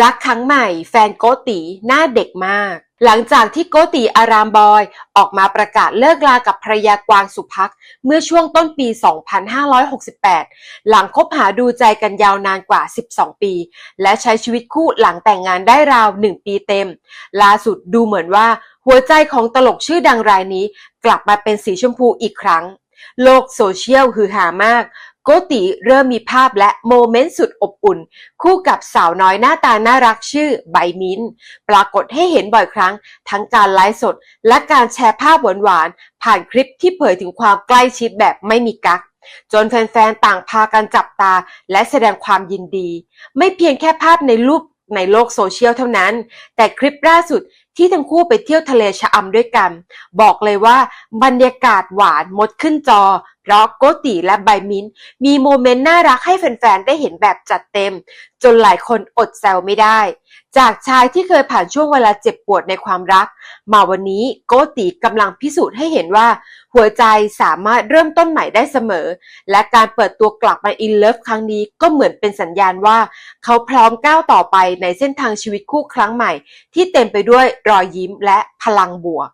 รักครั้งใหม่แฟนโกติหน้าเด็กมาก หลังจากที่โกติอารามบอย ออกมาประกาศเลิกลากับภรรยากวางสุภัก เมื่อช่วงต้นปี 2568 หลังคบหาดูใจกันยาวนานกว่า 12 ปี และใช้ชีวิตคู่หลังแต่งงานได้ราว 1 ปีเต็ม ล่าสุดดูเหมือนว่า หัวใจของตลกชื่อดังรายนี้ กลับมาเป็นสีชมพูอีกครั้ง โลกโซเชียลฮือฮามาก โกติเริ่มมีภาพและโมเมนต์สุดอบอุ่น คู่กับสาวน้อยหน้าตาน่ารักชื่อใบมินปรากฏให้เห็นบ่อยครั้ง ทั้งการไลฟ์สด และการแชร์ภาพหวานๆ ผ่านคลิปที่เผยถึงความใกล้ชิดแบบไม่มีกักจนแฟนๆ ต่างพากันจับตาและแสดงความยินดี ไม่เพียงแค่ภาพในรูปในโลกโซเชียลเท่านั้น แต่คลิปล่าสุดที่ทั้งคู่ไปเที่ยวทะเลชะอำด้วยกัน บอกเลยว่าบรรยากาศหวานมดขึ้นจอ ราะโกติและใบมินมีโมเมนต์น่ารักให้แฟนๆ ได้เห็นแบบจัดเต็ม จนหลายคนอดแซวไม่ได้ จากชายที่เคยผ่านช่วงเวลาเจ็บปวดในความรัก มาวันนี้โกติกำลังพิสูจน์ให้เห็นว่า หัวใจสามารถเริ่มต้นใหม่ได้เสมอ และการเปิดตัวกลับมาอินเลิฟครั้งนี้ก็เหมือนเป็นสัญญาณว่า เขาพร้อมก้าวต่อไปในเส้นทางชีวิตคู่ครั้งใหม่ ที่เต็มไปด้วยรอยยิ้มและพลังบวก